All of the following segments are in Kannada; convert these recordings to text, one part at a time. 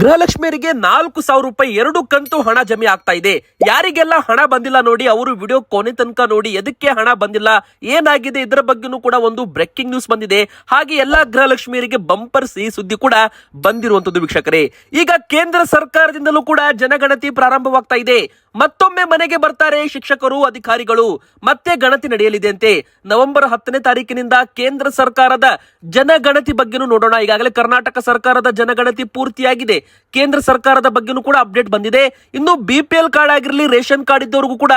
ಗೃಹಲಕ್ಷ್ಮಿಯರಿಗೆ ನಾಲ್ಕು ಸಾವಿರ ರೂಪಾಯಿ, ಎರಡು ಕಂತು ಹಣ ಜಮೆ ಆಗ್ತಾ ಇದೆ. ಯಾರಿಗೆಲ್ಲ ಹಣ ಬಂದಿಲ್ಲ ನೋಡಿ, ಅವರು ವಿಡಿಯೋ ಕೊನೆ ತನಕ ನೋಡಿ ಎದಕ್ಕೆ ಹಣ ಬಂದಿಲ್ಲ, ಏನಾಗಿದೆ ಇದರ ಬಗ್ಗೆನೂ ಕೂಡ ಒಂದು ಬ್ರೇಕಿಂಗ್ ನ್ಯೂಸ್ ಬಂದಿದೆ. ಹಾಗೆ ಎಲ್ಲಾ ಗೃಹಲಕ್ಷ್ಮಿಯರಿಗೆ ಬಂಪರ್ ಸಿಹಿ ಸುದ್ದಿ ಕೂಡ ಬಂದಿರುವಂತದ್ದು ವೀಕ್ಷಕರೇ. ಈಗ ಕೇಂದ್ರ ಸರ್ಕಾರದಿಂದಲೂ ಕೂಡ ಜನಗಣತಿ ಪ್ರಾರಂಭವಾಗ್ತಾ ಇದೆ. ಮತ್ತೊಮ್ಮೆ ಮನೆಗೆ ಬರ್ತಾರೆ ಶಿಕ್ಷಕರು, ಅಧಿಕಾರಿಗಳು. ಮತ್ತೆ ಗಣತಿ ನಡೆಯಲಿದೆ ಅಂತೆ ನವೆಂಬರ್ ಹತ್ತನೇ ತಾರೀಕಿನಿಂದ ಕೇಂದ್ರ ಸರ್ಕಾರದ ಜನಗಣತಿ ಬಗ್ಗೆನೂ ನೋಡೋಣ. ಈಗಾಗಲೇ ಕರ್ನಾಟಕ ಸರ್ಕಾರದ ಜನಗಣತಿ ಪೂರ್ತಿಯಾಗಿದೆ. ಕೇಂದ್ರ ಸರ್ಕಾರದ ಬಗ್ಗೆನೂ ಕೂಡ ಅಪ್ಡೇಟ್ ಬಂದಿದೆ. ಇನ್ನು ಬಿ ಪಿ ಎಲ್ ಕಾರ್ಡ್ ಆಗಿರಲಿ, ರೇಷನ್ ಕಾರ್ಡ್ ಇದ್ದವರಿಗೂ ಕೂಡ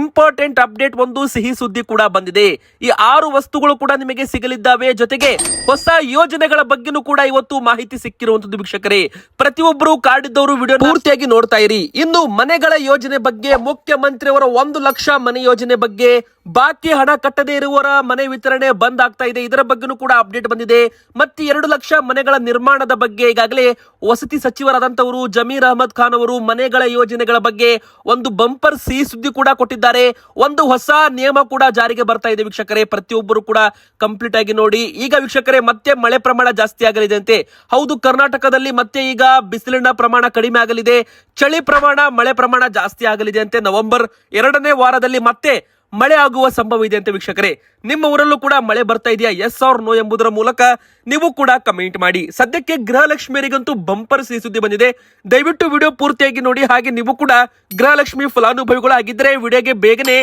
ಇಂಪಾರ್ಟೆಂಟ್ ಅಪ್ಡೇಟ್ ಒಂದು ಸಿಹಿ ಸುದ್ದಿ ಕೂಡ ಬಂದಿದೆ. ಈ ಆರು ವಸ್ತುಗಳು ಕೂಡ ನಿಮಗೆ ಸಿಗಲಿದ್ದಾವೆ. ಜೊತೆಗೆ ಹೊಸ ಯೋಜನೆಗಳ ಬಗ್ಗೆನೂ ಕೂಡ ಇವತ್ತು ಮಾಹಿತಿ ಸಿಕ್ಕಿರುವಂತದ್ದು ವೀಕ್ಷಕರೇ. ಪ್ರತಿಯೊಬ್ಬರು ಕಾರ್ಡ್ ಇದ್ದವರು ವಿಡಿಯೋ ಪೂರ್ತಿಯಾಗಿ ನೋಡ್ತಾ ಇರಿ. ಇನ್ನು ಮನೆಗಳ ಯೋಜನೆ ಬಗ್ಗೆ ಮುಖ್ಯಮಂತ್ರಿಯವರ ಒಂದು ಲಕ್ಷ ಮನೆ ಯೋಜನೆ ಬಗ್ಗೆ ಬಾಕಿ ಹಣ ಕಟ್ಟದೇ ಇರುವವರ ಮನೆ ವಿತರಣೆ ಬಂದ್ ಆಗ್ತಾ ಇದೆ. ಇದರ ಬಗ್ಗೆನೂ ಕೂಡ ಅಪ್ಡೇಟ್ ಬಂದಿದೆ. ಮತ್ತೆ ಎರಡು ಲಕ್ಷ ಮನೆಗಳ ನಿರ್ಮಾಣದ ಬಗ್ಗೆ ಈಗಾಗಲೇ ವಸತಿ ಸಚಿವರಾದಂತವರು ಜಮೀರ್ ಅಹಮದ್ ಖಾನ್ ಅವರು ಮನೆಗಳ ಯೋಜನೆಗಳ ಬಗ್ಗೆ ಒಂದು ಬಂಪರ್ ಸಿಹಿ ಸುದ್ದಿ ಕೂಡ ಕೊಟ್ಟಿದ್ದಾರೆ. ಒಂದು ಹೊಸ ನಿಯಮ ಕೂಡ ಜಾರಿಗೆ ಬರ್ತಾ ಇದೆ ವೀಕ್ಷಕರೇ. ಪ್ರತಿಯೊಬ್ಬರು ಕೂಡ ಕಂಪ್ಲೀಟ್ ಆಗಿ ನೋಡಿ. ಈಗ ವೀಕ್ಷಕರೇ, ಮತ್ತೆ ಮಳೆ ಪ್ರಮಾಣ ಜಾಸ್ತಿ ಆಗಲಿದೆ ಅಂತೆ ಹೌದು, ಕರ್ನಾಟಕದಲ್ಲಿ ಮತ್ತೆ ಈಗ ಬಿಸಿಲಿನ ಪ್ರಮಾಣ ಕಡಿಮೆ ಆಗಲಿದೆ. ಚಳಿ ಪ್ರಮಾಣ, ಮಳೆ ಪ್ರಮಾಣ ಜಾಸ್ತಿ ಆಗಲಿದೆ ಅಂತೆ ನವೆಂಬರ್ ಎರಡನೇ ವಾರದಲ್ಲಿ ಮತ್ತೆ ಮಳೆ ಆಗುವ ಸಂಭವ ಇದೆ ಅಂತ ವೀಕ್ಷಕರೇ. ನಿಮ್ಮ ಊರಲ್ಲೂ ಕೂಡ ಮಳೆ ಬರ್ತಾ ಇದೆಯಾ? ಎಸ್ ಆರ್ ನೋ ಎಂಬುದರ ಮೂಲಕ ನೀವು ಕೂಡ ಕಮೆಂಟ್ ಮಾಡಿ. ಸದ್ಯಕ್ಕೆ ಗೃಹಲಕ್ಷ್ಮಿಯರಿಗಂತೂ ಬಂಪರ್ ಸಿಹಿ ಸುದ್ದಿ ಬಂದಿದೆ. ದಯವಿಟ್ಟು ವಿಡಿಯೋ ಪೂರ್ತಿಯಾಗಿ ನೋಡಿ. ಹಾಗೆ ನೀವು ಕೂಡ ಗೃಹಲಕ್ಷ್ಮಿ ಫಲಾನುಭವಿಗಳು ಆಗಿದ್ರೆ ವಿಡಿಯೋಗೆ ಬೇಗನೆ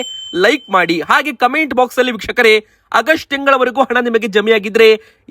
ಲೈಕ್ ಮಾಡಿ. ಹಾಗೆ ಕಮೆಂಟ್ ಬಾಕ್ಸ್ ಅಲ್ಲಿ ವೀಕ್ಷಕರೇ ಆಗಸ್ಟ್ ತಿಂಗಳವರೆಗೂ ಹಣ ನಿಮಗೆ ಜಮೆಯಾಗಿದ್ರೆ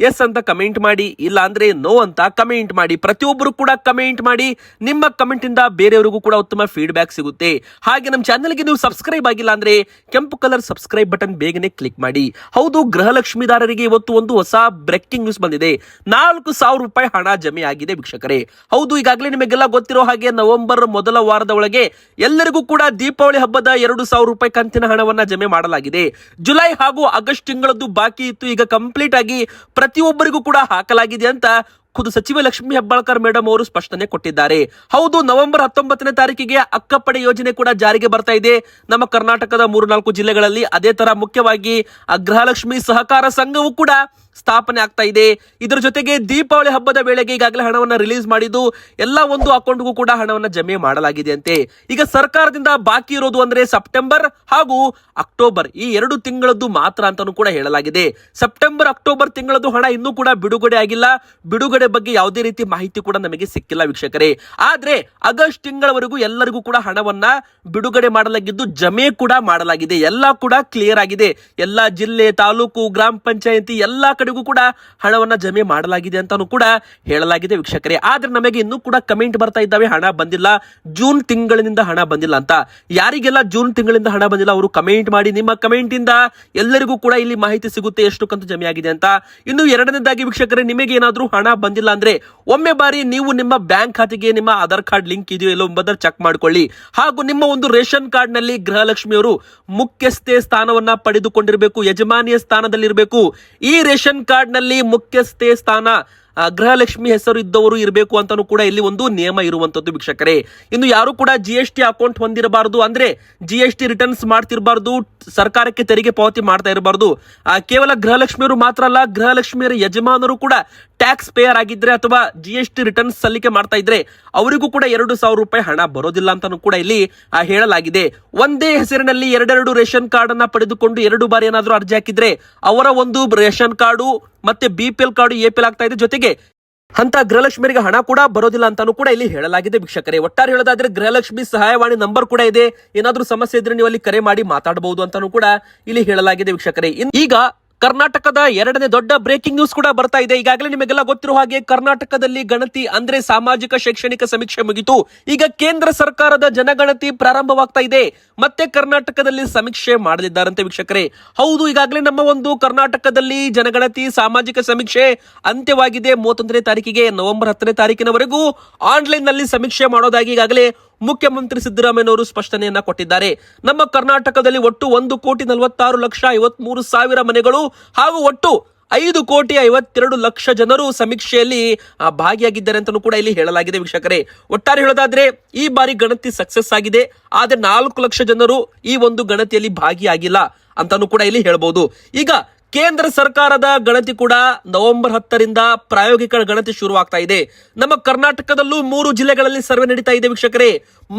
ಎಸ್ ಅಂತ ಕಮೆಂಟ್ ಮಾಡಿ ಇಲ್ಲ ಅಂದ್ರೆ ನೋ ಅಂತ ಕಮೆಂಟ್ ಮಾಡಿ, ಪ್ರತಿಯೊಬ್ಬರು ಕೂಡ ಕಮೆಂಟ್ ಮಾಡಿ, ನಿಮ್ಮ ಕಮೆಂಟ್ ಇಂದ ಬೇರೆಯವರಿಗೂ ಕೂಡ ಉತ್ತಮ ಫೀಡ್ಬ್ಯಾಕ್ ಸಿಗುತ್ತೆ. ಹಾಗೆ ನಮ್ಮ ಚಾನಲ್ಗೆ ನೀವು ಸಬ್ಸ್ಕ್ರೈಬ್ ಆಗಿಲ್ಲ ಅಂದ್ರೆ ಕೆಂಪು ಕಲರ್ ಸಬ್ಸ್ಕ್ರೈಬ್ ಬಟನ್ ಬೇಗನೆ ಕ್ಲಿಕ್ ಮಾಡಿ. ಹೌದು, ಗೃಹಲಕ್ಷ್ಮಿದಾರರಿಗೆ ಇವತ್ತು ಒಂದು ಹೊಸ ಬ್ರೇಕಿಂಗ್ ನ್ಯೂಸ್ ಬಂದಿದೆ. ನಾಲ್ಕು ಸಾವಿರ ರೂಪಾಯಿ ಹಣ ಜಮೆ ಆಗಿದೆ ವೀಕ್ಷಕರೇ. ಹೌದು, ಈಗಾಗಲೇ ನಿಮಗೆಲ್ಲ ಗೊತ್ತಿರೋ ಹಾಗೆ ನವೆಂಬರ್ ಮೊದಲ ವಾರದ ಒಳಗೆ ಎಲ್ಲರಿಗೂ ಕೂಡ ದೀಪಾವಳಿ ಹಬ್ಬದ ಎರಡು ಸಾವಿರ ರೂಪಾಯಿ ಕಂತಿನ ಹಣವನ್ನ ಜಮೆ ಮಾಡಲಾಗಿದೆ. ಜುಲೈ ಹಾಗೂ ಆಗಸ್ಟ್ ತಿಂಗಳದ್ದು ಬಾಕಿ ಇತ್ತು. ಈಗ ಕಂಪ್ಲೀಟ್ ಆಗಿ ಪ್ರತಿಯೊಬ್ಬರಿಗೂ ಕೂಡ ಹಾಕಲಾಗಿದೆ ಅಂತ ಖುದ್ದು ಸಚಿವ ಲಕ್ಷ್ಮಿ ಹೆಬ್ಬಾಳ್ಕರ್ ಮೇಡಮ್ ಅವರು ಸ್ಪಷ್ಟನೆ ಕೊಟ್ಟಿದ್ದಾರೆ. ಹೌದು, ನವೆಂಬರ್ ಹತ್ತೊಂಬತ್ತನೇ ತಾರೀಕಿಗೆ ಅಕ್ಕಪಡೆ ಯೋಜನೆ ಕೂಡ ಜಾರಿಗೆ ಬರ್ತಾ ಇದೆ. ನಮ್ಮ ಕರ್ನಾಟಕದ ಮೂರು ನಾಲ್ಕು ಜಿಲ್ಲೆಗಳಲ್ಲಿ ಅದೇ ತರ ಮುಖ್ಯವಾಗಿ ಅಗ್ರಹಲಕ್ಷ್ಮಿ ಸಹಕಾರ ಸಂಘವು ಕೂಡ ಸ್ಥಾಪನೆ ಆಗ್ತಾ ಇದೆ. ಇದರ ಜೊತೆಗೆ ದೀಪಾವಳಿ ಹಬ್ಬದ ವೇಳೆಗೆ ಈಗಾಗಲೇ ಹಣವನ್ನ ರಿಲೀಸ್ ಮಾಡಿದ್ದು ಎಲ್ಲ ಒಂದು ಅಕೌಂಟ್ಗೂ ಕೂಡ ಹಣವನ್ನ ಜಮೆ ಮಾಡಲಾಗಿದೆ ಅಂತೆ ಈಗ ಸರ್ಕಾರದಿಂದ ಬಾಕಿ ಇರೋದು ಅಂದ್ರೆ ಸೆಪ್ಟೆಂಬರ್ ಹಾಗೂ ಅಕ್ಟೋಬರ್. ಈ ಎರಡು ತಿಂಗಳದ್ದು ಮಾತ್ರ ಅಂತಾನೂ ಕೂಡ ಹೇಳಲಾಗಿದೆ. ಸೆಪ್ಟೆಂಬರ್, ಅಕ್ಟೋಬರ್ ತಿಂಗಳದ್ದು ಹಣ ಇನ್ನೂ ಕೂಡ ಬಿಡುಗಡೆ ಆಗಿಲ್ಲ. ಬಿಡುಗಡೆ ಬಗ್ಗೆ ಯಾವುದೇ ರೀತಿ ಮಾಹಿತಿ ಕೂಡ ನಮಗೆ ಸಿಕ್ಕಿಲ್ಲ ವೀಕ್ಷಕರೇ. ಆದ್ರೆ ಆಗಸ್ಟ್ ತಿಂಗಳವರೆಗೂ ಎಲ್ಲರಿಗೂ ಕೂಡ ಹಣವನ್ನ ಬಿಡುಗಡೆ ಮಾಡಲಾಗಿದ್ದು, ಜಮೆ ಕೂಡ ಮಾಡಲಾಗಿದೆ. ಎಲ್ಲ ಕೂಡ ಕ್ಲಿಯರ್ ಆಗಿದೆ. ಎಲ್ಲಾ ಜಿಲ್ಲೆ, ತಾಲೂಕು, ಗ್ರಾಮ ಪಂಚಾಯತಿ ಎಲ್ಲಾ ಕಡೆಗೂ ಕೂಡ ಹಣವನ್ನ ಜಮೆ ಮಾಡಲಾಗಿದೆ ಅಂತಾನು ಕೂಡ ಹೇಳಲಾಗಿದೆ ವೀಕ್ಷಕರೇ. ಆದ್ರೆ ನಮಗೆ ಇನ್ನೂ ಕೂಡ ಕಮೆಂಟ್ ಬರ್ತಾ ಇದ್ದಾವೆ, ಹಣ ಬಂದಿಲ್ಲ. ಜೂನ್ ತಿಂಗಳಿನಿಂದ ಹಣ ಬಂದಿಲ್ಲ ಅಂತ. ಯಾರಿಗೆಲ್ಲ ಜೂನ್ ತಿಂಗಳಿಂದ ಹಣ ಬಂದಿಲ್ಲ ಅವರು ಕಮೆಂಟ್ ಮಾಡಿ, ನಿಮ್ಮ ಕಮೆಂಟ್ ಇಂದ ಎಲ್ಲರಿಗೂ ಕೂಡ ಇಲ್ಲಿ ಮಾಹಿತಿ ಸಿಗುತ್ತೆ ಎಷ್ಟು ಕಂತು ಜಮೆ ಆಗಿದೆ ಅಂತ. ಇನ್ನು ಎರಡನೇದಾಗಿ ವೀಕ್ಷಕರೇ ನಿಮಗೆ ಏನಾದ್ರೂ ಹಣ ಬಂದಿಲ್ಲ ಅಂದ್ರೆ ಒಮ್ಮೆ ಬಾರಿ ನೀವು ನಿಮ್ಮ ಬ್ಯಾಂಕ್ ಖಾತೆಗೆ ನಿಮ್ಮ ಆಧಾರ್ ಕಾರ್ಡ್ ಲಿಂಕ್ ಇದೆಯೋ ಇಲ್ಲೋ ಎಂಬುದನ್ನು ಚೆಕ್ ಮಾಡ್ಕೊಳ್ಳಿ. ಹಾಗೂ ನಿಮ್ಮ ಒಂದು ರೇಷನ್ ಕಾರ್ಡ್ನಲ್ಲಿ ಗೃಹಲಕ್ಷ್ಮಿಯವರು ಮುಖ್ಯಸ್ಥೆ ಸ್ಥಾನವನ್ನ ಪಡೆದುಕೊಂಡಿರಬೇಕು, ಯಜಮಾನಿಯ ಸ್ಥಾನದಲ್ಲಿರಬೇಕು. ಈ ರೇಷನ್ ಕಾರ್ಡ್ನಲ್ಲಿ ಮುಖ್ಯಸ್ಥೆ ಸ್ಥಾನ ಗೃಹಲಕ್ಷ್ಮಿ ಹೆಸರು ಇದ್ದವರು ಇರಬೇಕು ಅಂತಾನು ಕೂಡ ಇಲ್ಲಿ ಒಂದು ನಿಯಮ ಇರುವಂತದ್ದು ವೀಕ್ಷಕರೇ. ಇನ್ನು ಯಾರು ಕೂಡ ಜಿ ಎಸ್ ಟಿ ಅಕೌಂಟ್ ಹೊಂದಿರಬಾರದು ಅಂದ್ರೆ ಜಿ ಎಸ್ ಟಿ ರಿಟರ್ನ್ಸ್ ಮಾಡ್ತಿರಬಾರ್ದು, ಸರ್ಕಾರಕ್ಕೆ ತೆರಿಗೆ ಪಾವತಿ ಮಾಡ್ತಾ ಇರಬಾರ್ದು. ಕೇವಲ ಗೃಹಲಕ್ಷ್ಮಿಯವರು ಮಾತ್ರ ಅಲ್ಲ, ಗೃಹಲಕ್ಷ್ಮಿಯರ ಯಜಮಾನರು ಕೂಡ ಟ್ಯಾಕ್ಸ್ ಪೇಯರ್ ಆಗಿದ್ರೆ ಅಥವಾ ಜಿ ಎಸ್ ಟಿ ರಿಟರ್ನ್ಸ್ ಸಲ್ಲಿಕೆ ಮಾಡ್ತಾ ಇದ್ರೆ ಅವರಿಗೂ ಕೂಡ ಎರಡು ಸಾವಿರ ರೂಪಾಯಿ ಹಣ ಬರೋದಿಲ್ಲ ಅಂತಾನು ಕೂಡ ಇಲ್ಲಿ ಹೇಳಲಾಗಿದೆ. ಒಂದೇ ಹೆಸರಿನಲ್ಲಿ ಎರಡೆರಡು ರೇಷನ್ ಕಾರ್ಡ್ ಅನ್ನ ಪಡೆದುಕೊಂಡು ಎರಡು ಬಾರಿ ಏನಾದರೂ ಅರ್ಜಿ ಹಾಕಿದ್ರೆ ಅವರ ಒಂದು ರೇಷನ್ ಕಾರ್ಡು ಮತ್ತೆ B P L card A P L ಆಗ್ತಾ ಇದೆ. ಜೊತೆಗೆ ಅಂತ ಗೃಹಲಕ್ಷ್ಮಿಯರಿಗೆ ಹಣ ಕೂಡ ಬರೋದಿಲ್ಲ ಅಂತಾನು ಕೂಡ ಇಲ್ಲಿ ಹೇಳಲಾಗಿದೆ ವೀಕ್ಷಕರೇ. ಒಟ್ಟಾರೆ ಹೇಳೋದಾದ್ರೆ ಗೃಹಲಕ್ಷ್ಮಿ ಸಹಾಯವಾಣಿ ನಂಬರ್ ಕೂಡ ಇದೆ. ಏನಾದ್ರೂ ಸಮಸ್ಯೆ ಇದ್ರೆ ನೀವು ಅಲ್ಲಿ ಕರೆ ಮಾಡಿ ಮಾತಾಡಬಹುದು ಅಂತಾನು ಕೂಡ ಇಲ್ಲಿ ಹೇಳಲಾಗಿದೆ ವೀಕ್ಷಕರೇ. ಈಗ ಕರ್ನಾಟಕದ ಎರಡನೇ ದೊಡ್ಡ ಬ್ರೇಕಿಂಗ್ ನ್ಯೂಸ್ ಕೂಡ ಬರ್ತಾ ಇದೆ. ಈಗಾಗಲೇ ನಿಮಗೆಲ್ಲ ಗೊತ್ತಿರುವ ಹಾಗೆ ಕರ್ನಾಟಕದಲ್ಲಿ ಗಣತಿ ಅಂದ್ರೆ ಸಾಮಾಜಿಕ ಶೈಕ್ಷಣಿಕ ಸಮೀಕ್ಷೆ ಮುಗಿತು. ಈಗ ಕೇಂದ್ರ ಸರ್ಕಾರದ ಜನಗಣತಿ ಪ್ರಾರಂಭವಾಗ್ತಾ ಇದೆ. ಮತ್ತೆ ಕರ್ನಾಟಕದಲ್ಲಿ ಸಮೀಕ್ಷೆ ಮಾಡಲಿದ್ದಾರಂತೆ ವೀಕ್ಷಕರೇ. ಹೌದು, ಈಗಾಗಲೇ ನಮ್ಮ ಒಂದು ಕರ್ನಾಟಕದಲ್ಲಿ ಜನಗಣತಿ ಸಾಮಾಜಿಕ ಸಮೀಕ್ಷೆ ಅಂತ್ಯವಾಗಿದೆ. ಮೂವತ್ತೊಂದನೇ ತಾರೀಕಿಗೆ ನವೆಂಬರ್ ಹತ್ತನೇ ತಾರೀಕಿನವರೆಗೂ ಆನ್ಲೈನ್ನಲ್ಲಿ ಸಮೀಕ್ಷೆ ಮಾಡೋದಾಗಿ ಈಗಾಗಲೇ ಮುಖ್ಯಮಂತ್ರಿ ಸಿದ್ದರಾಮಯ್ಯನವರು ಸ್ಪಷ್ಟನೆಯನ್ನ ಕೊಟ್ಟಿದ್ದಾರೆ. ನಮ್ಮ ಕರ್ನಾಟಕದಲ್ಲಿ ಒಟ್ಟು ಒಂದು ಕೋಟಿ ನಲವತ್ತಾರು ಲಕ್ಷ ಐವತ್ಮೂರು ಸಾವಿರ ಮನೆಗಳು ಹಾಗೂ ಒಟ್ಟು ಐದು ಕೋಟಿ ಐವತ್ತೆರಡು ಲಕ್ಷ ಜನರು ಸಮೀಕ್ಷೆಯಲ್ಲಿ ಭಾಗಿಯಾಗಿದ್ದಾರೆ ಅಂತಲೂ ಕೂಡ ಇಲ್ಲಿ ಹೇಳಲಾಗಿದೆ ವೀಕ್ಷಕರೇ. ಒಟ್ಟಾರೆ ಹೇಳೋದಾದ್ರೆ, ಈ ಬಾರಿ ಗಣತಿ ಸಕ್ಸಸ್ ಆಗಿದೆ. ಆದ್ರೆ ನಾಲ್ಕು ಲಕ್ಷ ಜನರು ಈ ಒಂದು ಗಣತಿಯಲ್ಲಿ ಭಾಗಿಯಾಗಿಲ್ಲ ಅಂತಾನು ಕೂಡ ಇಲ್ಲಿ ಹೇಳ್ಬೋದು. ಈಗ ಕೇಂದ್ರ ಸರ್ಕಾರದ ಗಣತಿ ಕೂಡ ನವೆಂಬರ್ ಹತ್ತರಿಂದ ಪ್ರಾಯೋಗಿಕ ಗಣತಿ ಶುರುವಾಗ್ತಾ ಇದೆ. ನಮ್ಮ ಕರ್ನಾಟಕದಲ್ಲೂ ಮೂರು ಜಿಲ್ಲೆಗಳಲ್ಲಿ ಸರ್ವೆ ನಡೀತಾ ಇದೆ ವೀಕ್ಷಕರೇ.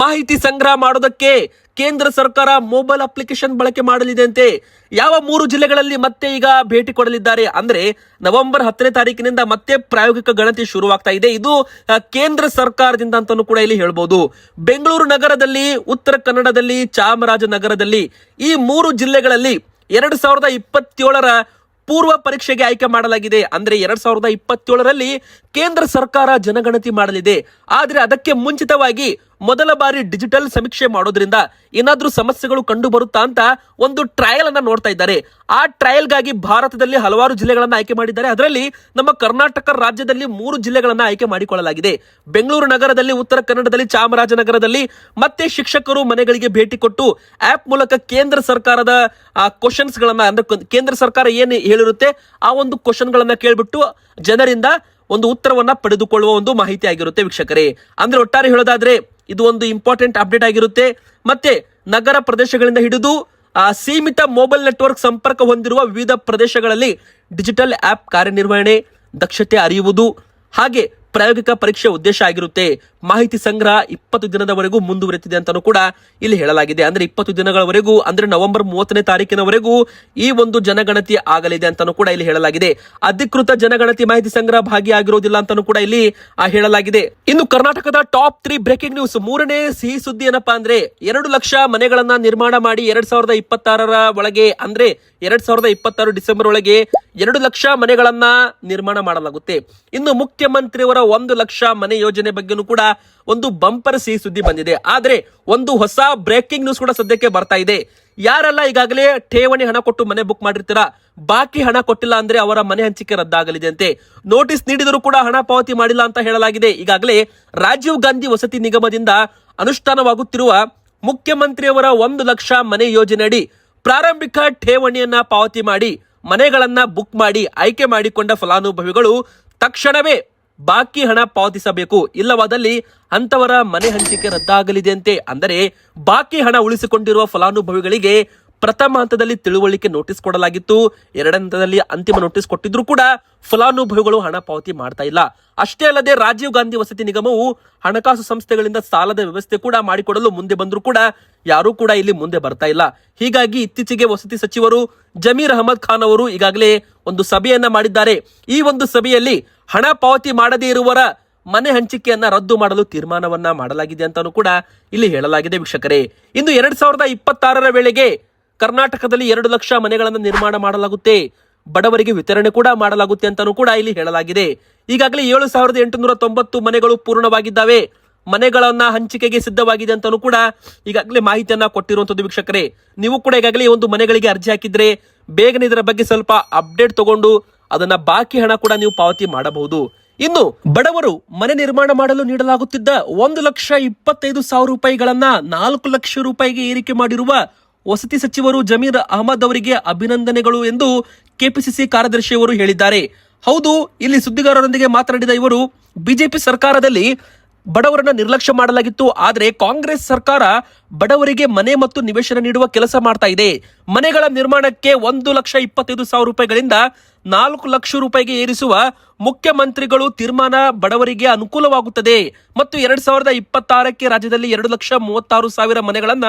ಮಾಹಿತಿ ಸಂಗ್ರಹ ಮಾಡೋದಕ್ಕೆ ಕೇಂದ್ರ ಸರ್ಕಾರ ಮೊಬೈಲ್ ಅಪ್ಲಿಕೇಶನ್ ಬಳಕೆ ಮಾಡಲಿದೆ ಅಂತೆ ಯಾವ ಮೂರು ಜಿಲ್ಲೆಗಳಲ್ಲಿ ಮತ್ತೆ ಈಗ ಭೇಟಿ ಕೊಡಲಿದ್ದಾರೆ ಅಂದ್ರೆ ನವೆಂಬರ್ ಹತ್ತನೇ ತಾರೀಕಿನಿಂದ ಮತ್ತೆ ಪ್ರಾಯೋಗಿಕ ಗಣತಿ ಶುರುವಾಗ್ತಾ ಇದೆ. ಇದು ಕೇಂದ್ರ ಸರ್ಕಾರದಿಂದ ಅಂತಾನೂ ಕೂಡ ಇಲ್ಲಿ ಹೇಳ್ಬೋದು. ಬೆಂಗಳೂರು ನಗರದಲ್ಲಿ, ಉತ್ತರ ಕನ್ನಡದಲ್ಲಿ, ಚಾಮರಾಜನಗರದಲ್ಲಿ ಈ ಮೂರು ಜಿಲ್ಲೆಗಳಲ್ಲಿ ಎರಡು ಸಾವಿರದ ಇಪ್ಪತ್ತೇಳರ ಪೂರ್ವ ಪರೀಕ್ಷೆಗೆ ಆಯ್ಕೆ ಮಾಡಲಾಗಿದೆ. ಅಂದ್ರೆ ಎರಡ್ ಸಾವಿರದ ಇಪ್ಪತ್ತೇಳರಲ್ಲಿ ಕೇಂದ್ರ ಸರ್ಕಾರ ಜನಗಣತಿ ಮಾಡಲಿದೆ. ಆದರೆ ಅದಕ್ಕೆ ಮುಂಚಿತವಾಗಿ ಮೊದಲ ಬಾರಿ ಡಿಜಿಟಲ್ ಸಮೀಕ್ಷೆ ಮಾಡೋದ್ರಿಂದ ಏನಾದ್ರೂ ಸಮಸ್ಯೆಗಳು ಕಂಡು ಬರುತ್ತಾ ಅಂತ ಒಂದು ಟ್ರಯಲ್ ಅನ್ನ ನೋಡ್ತಾ ಇದ್ದಾರೆ. ಆ ಟ್ರಯಲ್ಗಾಗಿ ಭಾರತದಲ್ಲಿ ಹಲವಾರು ಜಿಲ್ಲೆಗಳನ್ನು ಆಯ್ಕೆ ಮಾಡಿದ್ದಾರೆ. ಅದರಲ್ಲಿ ನಮ್ಮ ಕರ್ನಾಟಕ ರಾಜ್ಯದಲ್ಲಿ ಮೂರು ಜಿಲ್ಲೆಗಳನ್ನು ಆಯ್ಕೆ ಮಾಡಿಕೊಳ್ಳಲಾಗಿದೆ. ಬೆಂಗಳೂರು ನಗರದಲ್ಲಿ, ಉತ್ತರ ಕನ್ನಡದಲ್ಲಿ, ಚಾಮರಾಜನಗರದಲ್ಲಿ ಮತ್ತೆ ಶಿಕ್ಷಕರು ಮನೆಗಳಿಗೆ ಭೇಟಿ ಕೊಟ್ಟು ಆಪ್ ಮೂಲಕ ಕೇಂದ್ರ ಸರ್ಕಾರದ ಕ್ವಶನ್ಸ್ ಗಳನ್ನ ಅಂದ್ರೆ ಕೇಂದ್ರ ಸರ್ಕಾರ ಏನು ಹೇಳಿರುತ್ತೆ ಆ ಒಂದು ಕ್ವಶನ್ ಗಳನ್ನ ಕೇಳ್ಬಿಟ್ಟು ಜನರಿಂದ ಒಂದು ಉತ್ತರವನ್ನ ಪಡೆದುಕೊಳ್ಳುವ ಒಂದು ಮಾಹಿತಿ ಆಗಿರುತ್ತೆ ವೀಕ್ಷಕರೇ. ಅಂದ್ರೆ ಒಟ್ಟಾರೆ ಹೇಳೋದಾದ್ರೆ ಇದು ಒಂದು ಇಂಪಾರ್ಟೆಂಟ್ ಅಪ್ಡೇಟ್ ಆಗಿರುತ್ತೆ. ಮತ್ತೆ ನಗರ ಪ್ರದೇಶಗಳಿಂದ ಹಿಡಿದು ಸೀಮಿತ ಮೊಬೈಲ್ ನೆಟ್ವರ್ಕ್ ಸಂಪರ್ಕ ಹೊಂದಿರುವ ವಿವಿಧ ಪ್ರದೇಶಗಳಲ್ಲಿ ಡಿಜಿಟಲ್ ಆಪ್ ಕಾರ್ಯನಿರ್ವಹಣೆ ದಕ್ಷತೆ ಅರಿಯುವುದು. ಹಾಗೆ ಪ್ರಾಯೋಗಿಕ ಪರೀಕ್ಷೆ ಉದ್ದೇಶ ಆಗಿರುತ್ತೆ. ಮಾಹಿತಿ ಸಂಗ್ರಹ ಇಪ್ಪತ್ತು ದಿನದವರೆಗೂ ಮುಂದುವರೆತಿದೆ ಅಂತಾನೂ ಕೂಡ ಇಲ್ಲಿ ಹೇಳಲಾಗಿದೆ. ಅಂದ್ರೆ ಇಪ್ಪತ್ತು ದಿನಗಳವರೆಗೂ, ಅಂದ್ರೆ ನವೆಂಬರ್ ಮೂವತ್ತನೇ ತಾರೀಕಿನವರೆಗೂ ಈ ಒಂದು ಜನಗಣತಿ ಆಗಲಿದೆ ಅಂತಾನೂ ಕೂಡ ಇಲ್ಲಿ ಹೇಳಲಾಗಿದೆ. ಅಧಿಕೃತ ಜನಗಣತಿ ಮಾಹಿತಿ ಸಂಗ್ರಹ ಭಾಗಿಯಾಗಿರೋದಿಲ್ಲ ಅಂತಾನೂ ಕೂಡ ಇಲ್ಲಿ ಹೇಳಲಾಗಿದೆ. ಇನ್ನು ಕರ್ನಾಟಕದ ಟಾಪ್ ತ್ರೀ ಬ್ರೇಕಿಂಗ್ ನ್ಯೂಸ್. ಮೂರನೇ ಸಿಹಿ ಸುದ್ದಿ ಏನಪ್ಪಾ ಅಂದ್ರೆ, ಎರಡು ಲಕ್ಷ ಮನೆಗಳನ್ನ ನಿರ್ಮಾಣ ಮಾಡಿ ಎರಡ್ ಸಾವಿರದ ಇಪ್ಪತ್ತಾರರ ಒಳಗೆ, ಅಂದ್ರೆ ಎರಡ್ ಸಾವಿರದ ಇಪ್ಪತ್ತಾರು ಡಿಸೆಂಬರ್ ಒಳಗೆ ಎರಡು ಲಕ್ಷ ಮನೆಗಳನ್ನ ನಿರ್ಮಾಣ ಮಾಡಲಾಗುತ್ತೆ. ಇನ್ನು ಮುಖ್ಯಮಂತ್ರಿಯವರ ಒಂದು ಲಕ್ಷ ಮನೆ ಯೋಜನೆ ಬಗ್ಗೆನೂ ಕೂಡ ಒಂದು ಬಂಪರ್ ಸಿಹಿ ಸುದ್ದಿ ಬಂದಿದೆ. ಆದ್ರೆ ಒಂದು ಹೊಸ ಬ್ರೇಕಿಂಗ್ ನ್ಯೂಸ್ ಕೂಡ ಸದ್ಯಕ್ಕೆ ಬರ್ತಾ ಇದೆ. ಯಾರೆಲ್ಲ ಈಗಾಗಲೇ ಠೇವಣಿ ಹಣ ಕೊಟ್ಟು ಮನೆ ಬುಕ್ ಮಾಡಿರ್ತೀರಾ? ಬಾಕಿ ಹಣ ಕೊಟ್ಟಿಲ್ಲ ಅಂದ್ರೆ ಅವರ ಮನೆ ಹಂಚಿಕೆ ರದ್ದಾಗಲಿದೆ ಅಂತೆ ನೋಟಿಸ್ ನೀಡಿದರೂ ಕೂಡ ಹಣ ಪಾವತಿ ಮಾಡಿಲ್ಲ ಅಂತ ಹೇಳಲಾಗಿದೆ. ಈಗಾಗಲೇ ರಾಜೀವ್ ಗಾಂಧಿ ವಸತಿ ನಿಗಮದಿಂದ ಅನುಷ್ಠಾನವಾಗುತ್ತಿರುವ ಮುಖ್ಯಮಂತ್ರಿಯವರ ಒಂದು ಲಕ್ಷ ಮನೆ ಯೋಜನೆಯಡಿ ಪ್ರಾರಂಭಿಕ ಠೇವಣಿಯನ್ನ ಪಾವತಿ ಮಾಡಿ, ಮನೆಗಳನ್ನ ಬುಕ್ ಮಾಡಿ, ಆಯ್ಕೆ ಮಾಡಿಕೊಂಡ ಫಲಾನುಭವಿಗಳು ತಕ್ಷಣವೇ ಬಾಕಿ ಹಣ ಪಾವತಿಸಬೇಕು. ಇಲ್ಲವಾದಲ್ಲಿ ಅಂತವರ ಮನೆ ಹಂಚಿಕೆ ರದ್ದಾಗಲಿದೆಯಂತೆ ಅಂದರೆ ಬಾಕಿ ಹಣ ಉಳಿಸಿಕೊಂಡಿರುವ ಫಲಾನುಭವಿಗಳಿಗೆ ಪ್ರಥಮ ಹಂತದಲ್ಲಿ ತಿಳುವಳಿಕೆ ನೋಟಿಸ್ ಕೊಡಲಾಗಿತ್ತು. ಎರಡನೇ ಹಂತದಲ್ಲಿ ಅಂತಿಮ ನೋಟಿಸ್ ಕೊಟ್ಟಿದ್ರು ಕೂಡ ಫಲಾನುಭವಿಗಳು ಹಣ ಪಾವತಿ ಮಾಡ್ತಾ ಇಲ್ಲ. ಅಷ್ಟೇ ಅಲ್ಲದೆ ರಾಜೀವ್ ಗಾಂಧಿ ವಸತಿ ನಿಗಮವು ಹಣಕಾಸು ಸಂಸ್ಥೆಗಳಿಂದ ಸಾಲದ ವ್ಯವಸ್ಥೆ ಕೂಡ ಮಾಡಿಕೊಡಲು ಮುಂದೆ ಬಂದರೂ ಕೂಡ ಯಾರೂ ಕೂಡ ಇಲ್ಲಿ ಮುಂದೆ ಬರ್ತಾ ಇಲ್ಲ. ಹೀಗಾಗಿ ಇತ್ತೀಚೆಗೆ ವಸತಿ ಸಚಿವರು ಜಮೀರ್ ಅಹಮದ್ ಖಾನ್ ಅವರು ಈಗಾಗಲೇ ಒಂದು ಸಭೆಯನ್ನ ಮಾಡಿದ್ದಾರೆ. ಈ ಒಂದು ಸಭೆಯಲ್ಲಿ ಹಣ ಪಾವತಿ ಮಾಡದೇ ಇರುವರ ಮನೆ ಹಂಚಿಕೆಯನ್ನ ರದ್ದು ಮಾಡಲು ತೀರ್ಮಾನವನ್ನ ಮಾಡಲಾಗಿದೆ ಅಂತಾನೂ ಕೂಡ ಇಲ್ಲಿ ಹೇಳಲಾಗಿದೆ ವೀಕ್ಷಕರೇ. ಇಂದು ಎರಡ್ ಸಾವಿರದ ಇಪ್ಪತ್ತಾರರ ವೇಳೆಗೆ ಕರ್ನಾಟಕದಲ್ಲಿ ಎರಡು ಲಕ್ಷ ಮನೆಗಳನ್ನು ನಿರ್ಮಾಣ ಮಾಡಲಾಗುತ್ತೆ. ಬಡವರಿಗೆ ವಿತರಣೆ ಕೂಡ ಮಾಡಲಾಗುತ್ತೆ ಅಂತಾನೂ ಕೂಡ ಇಲ್ಲಿ ಹೇಳಲಾಗಿದೆ. ಈಗಾಗಲೇ ಏಳು ಸಾವಿರದ ಎಂಟುನೂರ ತೊಂಬತ್ತು ಮನೆಗಳು ಪೂರ್ಣವಾಗಿದ್ದಾವೆ. ಮನೆಗಳನ್ನ ಹಂಚಿಕೆಗೆ ಸಿದ್ಧವಾಗಿದೆ ಅಂತಾನೂ ಕೂಡ ಈಗಾಗಲೇ ಮಾಹಿತಿಯನ್ನ ಕೊಟ್ಟಿರುವಂತದ್ದು ವೀಕ್ಷಕರೇ. ನೀವು ಕೂಡ ಈಗಾಗಲೇ ಒಂದು ಮನೆಗಳಿಗೆ ಅರ್ಜಿ ಹಾಕಿದ್ರೆ ಬೇಗನೆ ಇದರ ಬಗ್ಗೆ ಸ್ವಲ್ಪ ಅಪ್ಡೇಟ್ ತಗೊಂಡು ಅದನ್ನ ಬಾಕಿ ಹಣ ಕೂಡ ನೀವು ಪಾವತಿ ಮಾಡಬಹುದು. ಇನ್ನು ಬಡವರು ಮನೆ ನಿರ್ಮಾಣ ಮಾಡಲು ನೀಡಲಾಗುತ್ತಿದ್ದ ಒಂದು ಲಕ್ಷ ಇಪ್ಪತ್ತೈದು ಸಾವಿರ ರೂಪಾಯಿಗಳನ್ನ ನಾಲ್ಕು ಲಕ್ಷ ರೂಪಾಯಿಗೆ ಏರಿಕೆ ಮಾಡಿರುವ ವಸತಿ ಸಚಿವರು ಜಮೀರ್ ಅಹಮದ್ ಅವರಿಗೆ ಅಭಿನಂದನೆಗಳು ಎಂದು ಕೆಪಿಸಿಸಿ ಕಾರ್ಯದರ್ಶಿಯವರು ಹೇಳಿದ್ದಾರೆ. ಹೌದು, ಇಲ್ಲಿ ಸುದ್ದಿಗಾರರೊಂದಿಗೆ ಮಾತನಾಡಿದ ಇವರು, ಬಿಜೆಪಿ ಸರ್ಕಾರದಲ್ಲಿ ಬಡವರನ್ನ ನಿರ್ಲಕ್ಷ್ಯ ಮಾಡಲಾಗಿತ್ತು, ಆದರೆ ಕಾಂಗ್ರೆಸ್ ಸರ್ಕಾರ ಬಡವರಿಗೆ ಮನೆ ಮತ್ತು ನಿವೇಶನ ನೀಡುವ ಕೆಲಸ ಮಾಡ್ತಾ ಇದೆ. ಮನೆಗಳ ನಿರ್ಮಾಣಕ್ಕೆ ಒಂದು ಲಕ್ಷ ಇಪ್ಪತ್ತೈದು ಸಾವಿರ ರೂಪಾಯಿಗಳಿಂದ ನಾಲ್ಕು ಲಕ್ಷ ರೂಪಾಯಿಗೆ ಏರಿಸುವ ಮುಖ್ಯಮಂತ್ರಿಗಳು ತೀರ್ಮಾನ ಬಡವರಿಗೆ ಅನುಕೂಲವಾಗುತ್ತದೆ. ಮತ್ತು ಎರಡ್ ಸಾವಿರದ ಇಪ್ಪತ್ತಾರಕ್ಕೆ ರಾಜ್ಯದಲ್ಲಿ ಎರಡು ಲಕ್ಷ ಮೂವತ್ತಾರು ಸಾವಿರ ಮನೆಗಳನ್ನ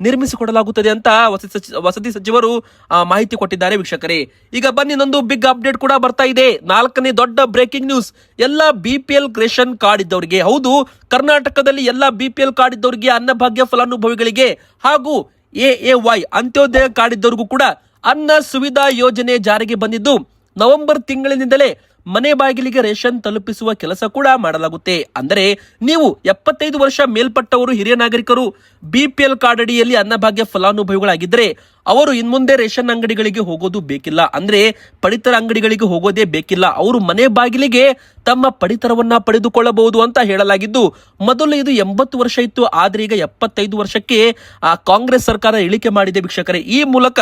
ನಿರ್ಮಿಸಿಕೊಡಲಾಗುತ್ತದೆ ಅಂತ ವಸತಿ ಸಚಿ- ವಸತಿ ಸಚಿವರು ಮಾಹಿತಿ ಕೊಟ್ಟಿದ್ದಾರೆ ವೀಕ್ಷಕರೇ. ಈಗ ಬನ್ನಿ, ಇನ್ನೊಂದು ಬಿಗ್ ಅಪ್ಡೇಟ್ ಕೂಡ ಬರ್ತಾ ಇದೆ. ನಾಲ್ಕನೇ ದೊಡ್ಡ ಬ್ರೇಕಿಂಗ್ ನ್ಯೂಸ್ ಎಲ್ಲ ಬಿ ಪಿ ರೇಷನ್ ಕಾರ್ಡ್ ಇದ್ದವರಿಗೆ. ಹೌದು, ಕರ್ನಾಟಕದಲ್ಲಿ ಎಲ್ಲ ಬಿ ಪಿ ಎಲ್ ಕಾರ್ಡ್ ಇದ್ದವರಿಗೆ ಅನ್ನಭಾಗ್ಯ ಫಲಾನುಭವಿಗಳಿಗೆ ಹಾಗೂ A A Y Antyodaya card ಇದ್ದವರಿಗೂ ಕೂಡ ಅನ್ನ ಸುವಿಧಾ ಯೋಜನೆ ಜಾರಿಗೆ ಬಂದಿದ್ದು, ನವೆಂಬರ್ ತಿಂಗಳಿನಿಂದಲೇ ಮನೆ ಬಾಗಿಲಿಗೆ ರೇಷನ್ ತಲುಪಿಸುವ ಕೆಲಸ ಕೂಡ ಮಾಡಲಾಗುತ್ತೆ. ಅಂದರೆ ನೀವು ಎಪ್ಪತ್ತೈದು ವರ್ಷ ಮೇಲ್ಪಟ್ಟವರು ಹಿರಿಯ ನಾಗರಿಕರು ಬಿಪಿಎಲ್ ಕಾರ್ಡ್ ಅಡಿಯಲ್ಲಿ ಅನ್ನಭಾಗ್ಯ ಫಲಾನುಭವಿಗಳಾಗಿದ್ದರೆ ಅವರು ಇನ್ಮುಂದೆ ರೇಷನ್ ಅಂಗಡಿಗಳಿಗೆ ಹೋಗೋದು ಬೇಕಿಲ್ಲ. ಅಂದ್ರೆ ಪಡಿತರ ಅಂಗಡಿಗಳಿಗೆ ಹೋಗೋದೇ ಬೇಕಿಲ್ಲ. ಅವರು ಮನೆ ಬಾಗಿಲಿಗೆ ತಮ್ಮ ಪಡಿತರವನ್ನ ಪಡೆದುಕೊಳ್ಳಬಹುದು ಅಂತ ಹೇಳಲಾಗಿದ್ದು, ಮೊದಲು ಇದು ಎಂಬತ್ತು ವರ್ಷ ಇತ್ತು, ಆದ್ರೆ ಈಗ ಎಪ್ಪತ್ತೈದು ವರ್ಷಕ್ಕೆ, ಆ, ಕಾಂಗ್ರೆಸ್ ಸರ್ಕಾರ ಇಳಿಕೆ ಮಾಡಿದೆ ವೀಕ್ಷಕರೇ. ಈ ಮೂಲಕ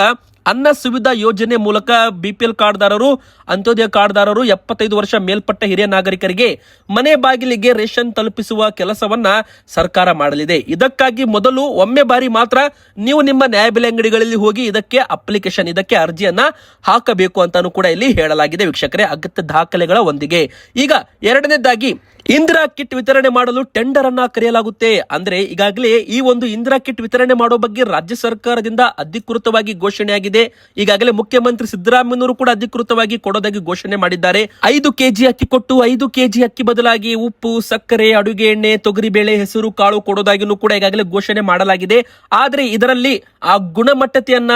ಅನ್ನ ಸುವಿಧಾ ಯೋಜನೆ ಮೂಲಕ ಬಿಪಿಎಲ್ ಕಾರ್ಡ್ದಾರರು, ಅಂತ್ಯೋದಯ ಕಾರ್ಡ್ದಾರರು ಎಪ್ಪತ್ತೈದು ವರ್ಷ ಮೇಲ್ಪಟ್ಟ ಹಿರಿಯ ನಾಗರಿಕರಿಗೆ ಮನೆ ಬಾಗಿಲಿಗೆ ರೇಷನ್ ತಲುಪಿಸುವ ಕೆಲಸವನ್ನ ಸರ್ಕಾರ ಮಾಡಲಿದೆ. ಇದಕ್ಕಾಗಿ ಮೊದಲು ಒಮ್ಮೆ ಬಾರಿ ಮಾತ್ರ ನೀವು ನಿಮ್ಮ ನ್ಯಾಯಬೆಲೆ ಅಂಗಡಿಗಳಲ್ಲಿ ಹೋಗಿ ಇದಕ್ಕೆ ಅಪ್ಲಿಕೇಶನ್ ಇದಕ್ಕೆ ಅರ್ಜಿಯನ್ನ ಹಾಕಬೇಕು ಅಂತಾನು ಕೂಡ ಇಲ್ಲಿ ಹೇಳಲಾಗಿದೆ. ವೀಕ್ಷಕರೇ, ಅಗತ್ಯ ದಾಖಲೆಗಳ ಒಂದಿಗೆ. ಈಗ ಎರಡನೇದಾಗಿ ಇಂದಿರಾ ಕಿಟ್ ವಿತರಣೆ ಮಾಡಲು ಟೆಂಡರ್ ಅನ್ನ ಕರೆಯಲಾಗುತ್ತೆ. ಅಂದ್ರೆ ಈಗಾಗಲೇ ಈ ಒಂದು ಇಂದಿರಾ ಕಿಟ್ ವಿತರಣೆ ಮಾಡೋ ಬಗ್ಗೆ ರಾಜ್ಯ ಸರ್ಕಾರದಿಂದ ಅಧಿಕೃತವಾಗಿ ಘೋಷಣೆಯಾಗಿದೆ. ಈಗಾಗಲೇ ಮುಖ್ಯಮಂತ್ರಿ ಸಿದ್ದರಾಮಯ್ಯನವರು ಕೂಡ ಅಧಿಕೃತವಾಗಿ ಕೊಡೋದಾಗಿ ಘೋಷಣೆ ಮಾಡಿದ್ದಾರೆ. ಐದು ಕೆಜಿ ಅಕ್ಕಿ ಕೊಟ್ಟು ಐದು ಕೆಜಿ ಅಕ್ಕಿ ಬದಲಾಗಿ ಉಪ್ಪು, ಸಕ್ಕರೆ, ಅಡುಗೆ ಎಣ್ಣೆ, ತೊಗರಿಬೇಳೆ, ಹೆಸರು, ಕಾಳು ಕೊಡೋದಾಗಿನೂ ಕೂಡ ಈಗಾಗಲೇ ಘೋಷಣೆ ಮಾಡಲಾಗಿದೆ. ಆದ್ರೆ ಇದರಲ್ಲಿ ಆ ಗುಣಮಟ್ಟತೆಯನ್ನ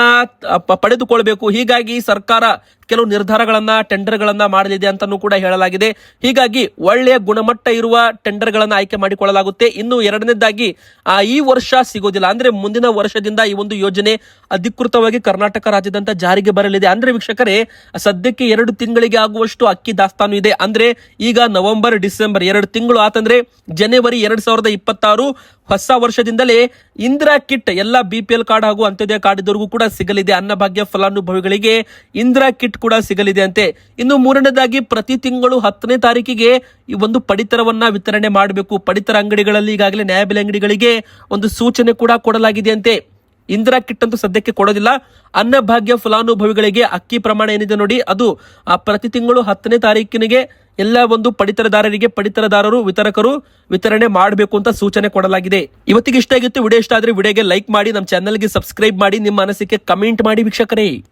ಪಡೆದುಕೊಳ್ಳಬೇಕು ಹೀಗಾಗಿ ಸರ್ಕಾರ ಕೆಲವು ನಿರ್ಧಾರಗಳನ್ನ ಟೆಂಡರ್ ಗಳನ್ನ ಮಾಡಲಿದೆ ಅಂತಾನೂ ಕೂಡ ಹೇಳಲಾಗಿದೆ. ಹೀಗಾಗಿ ಒಳ್ಳೆಯ ಗುಣಮಟ್ಟ ಇರುವ ಟೆಂಡರ್ಗಳನ್ನು ಆಯ್ಕೆ ಮಾಡಿಕೊಳ್ಳಲಾಗುತ್ತೆ. ಇನ್ನು ಎರಡನೇದಾಗಿ ಈ ವರ್ಷ ಸಿಗೋದಿಲ್ಲ. ಅಂದ್ರೆ ಮುಂದಿನ ವರ್ಷದಿಂದ ಈ ಒಂದು ಯೋಜನೆ ಅಧಿಕೃತವಾಗಿ ಕರ್ನಾಟಕ ರಾಜ್ಯದಂತ ಜಾರಿಗೆ ಬರಲಿದೆ. ಅಂದ್ರೆ ವೀಕ್ಷಕರೇ, ಸದ್ಯಕ್ಕೆ ಎರಡು ತಿಂಗಳಿಗೆ ಆಗುವಷ್ಟು ಅಕ್ಕಿ ದಾಸ್ತಾನು ಇದೆ. ಅಂದ್ರೆ ಈಗ ನವೆಂಬರ್, ಡಿಸೆಂಬರ್ ಎರಡು ತಿಂಗಳು ಆತಂದ್ರೆ, ಜನವರಿ ಎರಡ್ ಸಾವಿರದ ಇಪ್ಪತ್ತಾರು ಹೊಸ ವರ್ಷದಿಂದಲೇ ಇಂದಿರಾ ಕಿಟ್, ಎಲ್ಲ ಬಿ ಪಿ ಎಲ್ ಕಾರ್ಡ್ ಹಾಗೂ ಅಂತ್ಯೋದಯ ಕಾರ್ಡ್ ಇದ್ದವರಿಗೂ ಕೂಡ ಸಿಗಲಿದೆ. ಅನ್ನಭಾಗ್ಯ ಫಲಾನುಭವಿಗಳಿಗೆ ಇಂದಿರಾ ಕಿಟ್ ಕೂಡ ಸಿಗಲಿದೆ ಅಂತೆ. ಇನ್ನು ಮೂರನೇದಾಗಿ ಪ್ರತಿ ತಿಂಗಳು ಹತ್ತನೇ ತಾರೀಕಿಗೆ ಈ ಒಂದು ಪಡಿತರವನ್ನ ವಿತರಣೆ ಮಾಡಬೇಕು. ಪಡಿತರ ಅಂಗಡಿಗಳಲ್ಲಿ ಈಗಾಗಲೇ ನ್ಯಾಯಬೆಲೆ ಅಂಗಡಿಗಳಿಗೆ ಒಂದು ಸೂಚನೆ ಕೂಡ ಕೊಡಲಾಗಿದೆ ಅಂತೆ. ಇಂದಿರಾ ಕಿಟ್ ಅಂತೂ ಸದ್ಯಕ್ಕೆ ಕೊಡೋದಿಲ್ಲ. ಅನ್ನಭಾಗ್ಯ ಫಲಾನುಭವಿಗಳಿಗೆ ಅಕ್ಕಿ ಪ್ರಮಾಣ ಏನಿದೆ ನೋಡಿ, ಅದು, ಆ ಪ್ರತಿ ತಿಂಗಳು ಹತ್ತನೇ ತಾರೀಕಿನಿಗೆ ಎಲ್ಲ ಒಂದು ಪಡಿತರದಾರರಿಗೆ ಪಡಿತರದಾರರು, ವಿತರಕರು ವಿತರಣೆ ಮಾಡಬೇಕು ಅಂತ ಸೂಚನೆ ಕೊಡಲಾಗಿದೆ. ಇವತ್ತಿಗೆ ಇಷ್ಟ ಆಗಿತ್ತು, ವಿಡಿಯೋ ಇಷ್ಟ ಆದ್ರೆ ವಿಡಿಯೋಗೆ ಲೈಕ್ ಮಾಡಿ, ನಮ್ಮ ಚಾನಲ್ಗೆ ಸಬ್ಸ್ಕ್ರೈಬ್ ಮಾಡಿ, ನಿಮ್ಮ ಅನಿಸಿಕೆ ಕಮೆಂಟ್ ಮಾಡಿ ವೀಕ್ಷಕರೇ.